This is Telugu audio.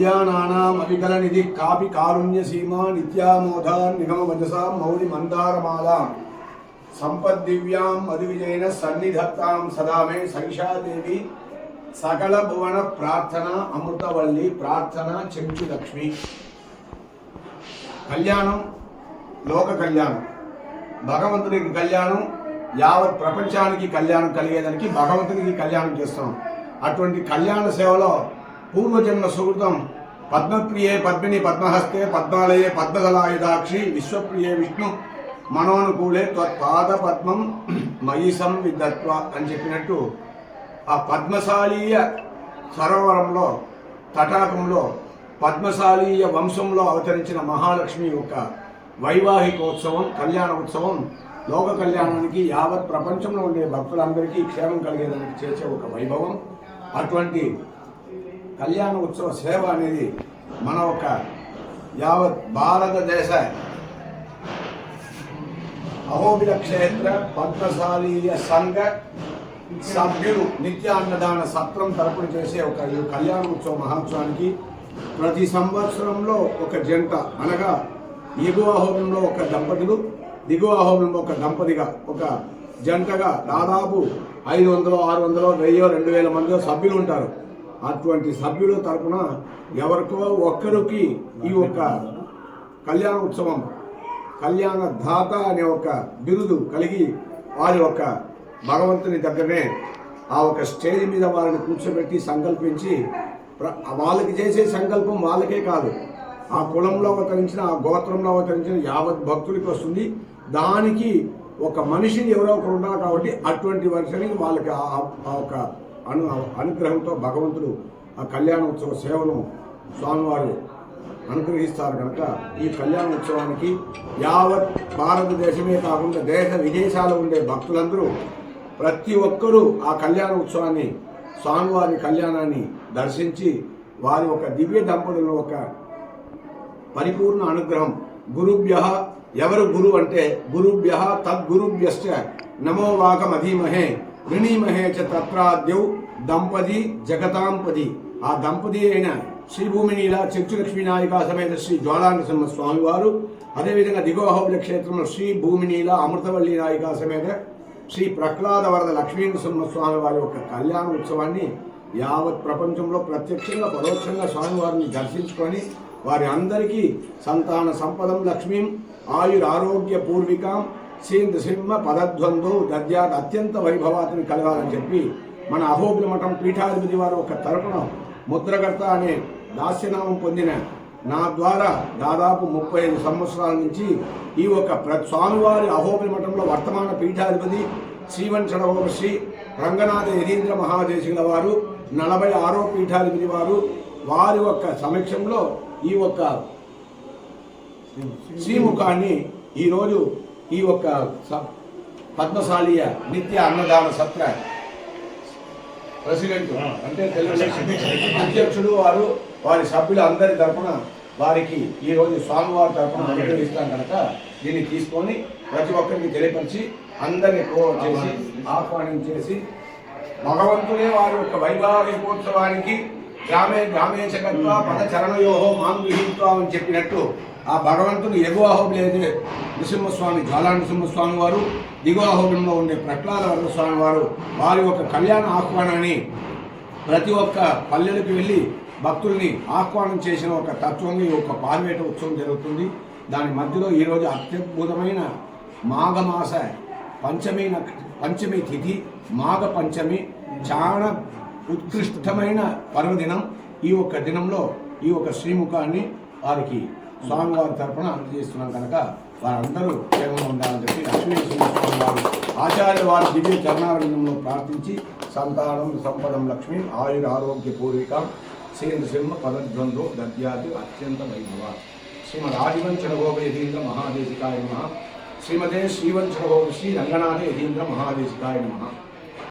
కళ్యాణానాం నిధి కాపి కారుణ్య సీమా నిత్యామోధా నిగమ వజసా మౌలి మందారమాలాం సంపద్దివ్యాం మధువిజయన సన్నిధత్తాం సదామే సైషాదేవి సకల భువన ప్రార్థన అమృతవల్లి ప్రార్థన చెంచు లక్ష్మి కళ్యాణం లోక కళ్యాణం భగవంతుడికి కళ్యాణం యావత్ ప్రపంచానికి కళ్యాణం కలిగేదానికి భగవంతునికి కళ్యాణం చేస్తున్నాం। అటువంటి కళ్యాణ సేవలో పూర్వజన్మ సుహృతం పద్మప్రియే పద్మిని పద్మహస్తే పద్మాలయే పద్మదలాయుధాక్షి విశ్వప్రియే విష్ణు మనోనుకూలే త్వత్పాద పద్మం మయి సంవిధత్వ అని చెప్పినట్టు ఆ పద్మశాలీయ సరోవరంలో తటాకంలో పద్మశాలీయ వంశంలో అవతరించిన మహాలక్ష్మి యొక్క వైవాహికోత్సవం కళ్యాణ ఉత్సవం లోక కళ్యాణానికి యావత్ ప్రపంచంలో ఉండే భక్తులందరికీ క్షేమం కలిగేదానికి చేసే ఒక వైభవం. అటువంటి కళ్యాణ ఉత్సవ సేవ అనేది మన ఒక యావత్ భారతదేశ అహోబిల క్షేత్ర పద్మశాలీయ సంఘ సభ్యులు నిత్యాన్నదాన సత్రం తరపున చేసే ఒక కళ్యాణ ఉత్సవ మహోత్సవానికి ప్రతి సంవత్సరంలో ఒక జంట అనగా ఎగువ హోమంలో ఒక దంపతులు దిగువ హోమంలో ఒక దంపతిగా ఒక జంటగా దాదాపు ఐదు వందలు ఆరు వందలు వెయ్యో రెండు వేల మంది సభ్యులు ఉంటారు. అటువంటి సభ్యుల తరపున ఎవరికో ఒక్కరికి ఈ యొక్క కళ్యాణ ఉత్సవం కళ్యాణ దాత అనే ఒక బిరుదు కలిగి వారి యొక్క భగవంతుని దగ్గరనే ఆ ఒక స్టేజ్ మీద వారిని కూర్చోబెట్టి సంకల్పించి ప్ర- వాళ్ళకి చేసే సంకల్పం వాళ్ళకే కాదు. ఆ కులంలో అవతరించిన ఆ గోత్రంలో అవతరించిన యావత్ భక్తులకి వస్తుంది. దానికి ఒక మనిషిని ఎవరో ఒకరు ఉన్నారు కాబట్టి అటువంటి వర్షానికి వాళ్ళకి ఆ ఆ ఒక అను అనుగ్రహంతో భగవంతుడు ఆ కళ్యాణ ఉత్సవ సేవను స్వామివారు అనుగ్రహిస్తారు కనుక ఈ కళ్యాణ ఉత్సవానికి యావత్ భారతదేశమే కాకుండా దేశ విదేశాలు ఉండే భక్తులందరూ ప్రతి ఒక్కరూ ఆ కళ్యాణ ఉత్సవాన్ని స్వామివారి కళ్యాణాన్ని దర్శించి వారి ఒక దివ్య దంపతులను ఒక పరిపూర్ణ అనుగ్రహం. గురుభ్య ఎవరు గురు అంటే గురుభ్య తద్గురుభ్యశ్చ నమో వాకమధీమహే వినీమహే చ తత్రాద్యౌ దంపతి జగతాంపది ఆ దంపతి అయిన శ్రీభూమినీల చెచ్చు లక్ష్మీనాయిక సమేత శ్రీ జ్వాలానరసింహ స్వామివారు అదేవిధంగా దిగోహౌల క్షేత్రంలో శ్రీ భూమినీల అమృతవల్లి నాయకాసమేత సమేత శ్రీ ప్రహ్లాద వరద లక్ష్మీనరసింహ స్వామి వారి యొక్క కళ్యాణ ఉత్సవాన్ని యావత్ ప్రపంచంలో ప్రత్యక్షంగా పరోక్షంగా స్వామివారిని దర్శించుకొని వారి అందరికీ సంతాన సంపదం లక్ష్మీం ఆయుర్ ఆరోగ్య పూర్వికాం సింహ పదద్వందో దద్యాత్ అత్యంత వైభవాతిని కలగాలని చెప్పి మన అహోబుల మఠం పీఠాధిపతి వారు ఒక తరపున ముద్రకర్త అనే దాస్యనామం పొందిన నా ద్వారా దాదాపు ముప్పై ఐదు సంవత్సరాల నుంచి ఈ ఒక ప్ర స్వామివారి అహోబుల మఠంలో వర్తమాన పీఠాధిపతి శ్రీవంచడవ శ్రీ రంగనాథ యతీంద్ర మహాదేశుల వారు నలభై ఆరో పీఠాధిపతి వారు వారి యొక్క సమక్షంలో ఈ ఒక్క శ్రీముఖాన్ని ఈరోజు ఈ ఒక్క స- పద్మశాలీయ నిత్య అన్నదాన సత్ర ప్రెసిడెంట్. అంటే తెలుగుదేశం అధ్యక్షుడు వారు వారి సభ్యులు అందరి తరఫున వారికి ఈరోజు స్వామివారి తరపున అనుగ్రహిస్తాం కనుక దీన్ని తీసుకొని ప్రతి ఒక్కరికి తెలియపరిచి అందరిని కో చేసి ఆహ్వానించేసి భగవంతుడే వారి యొక్క వైవాహికోత్సవానికి గ్రామే గ్రామే చకత్వ పద చరణయోహో మాం గృహీత్వ అని చెప్పినట్టు ఆ భగవంతుడు ఎగువ హోబిలేదే నృసింహస్వామి జ్వాలా నృసింహస్వామి వారు దిగువ ఉండే ప్రహ్లాద వర్మ వారు వారి యొక్క కళ్యాణ ఆహ్వానాన్ని ప్రతి ఒక్క పల్లెలకు వెళ్ళి భక్తుల్ని ఆహ్వానం చేసిన ఒక తత్వంగా ఈ ఒక పార్వేట ఉత్సవం జరుగుతుంది. దాని మధ్యలో ఈరోజు అత్యద్భుతమైన మాఘమాస పంచమి పంచమి తిథి మాఘ పంచమి చాలా ఉత్కృష్టమైన పర్వదినం ఈ ఒక్క దినంలో ఈ ఒక శ్రీముఖాన్ని వారికి స్వామివారి తరపున అందజేస్తున్నాం కనుక వారందరూ క్షేమంగా ఉండాలని చెప్పి లక్ష్మీ స్వామి వారు ఆచార్య వారి దివ్య చరణారంగంలో ప్రార్థించి సంతానం సంపదం లక్ష్మి ఆయుర ఆరోగ్య పూర్విక సేంద్ర సింహ పదద్వందో దద్యాది అత్యంత వైభవ. శ్రీమద్ ఆదివంచన గోప యతీంద్ర మహాదేశికాయ నమ. శ్రీమదే శ్రీవంచన గోప శ్రీ రంగనాథ యతీంద్ర మహాదేశికాయ నమ.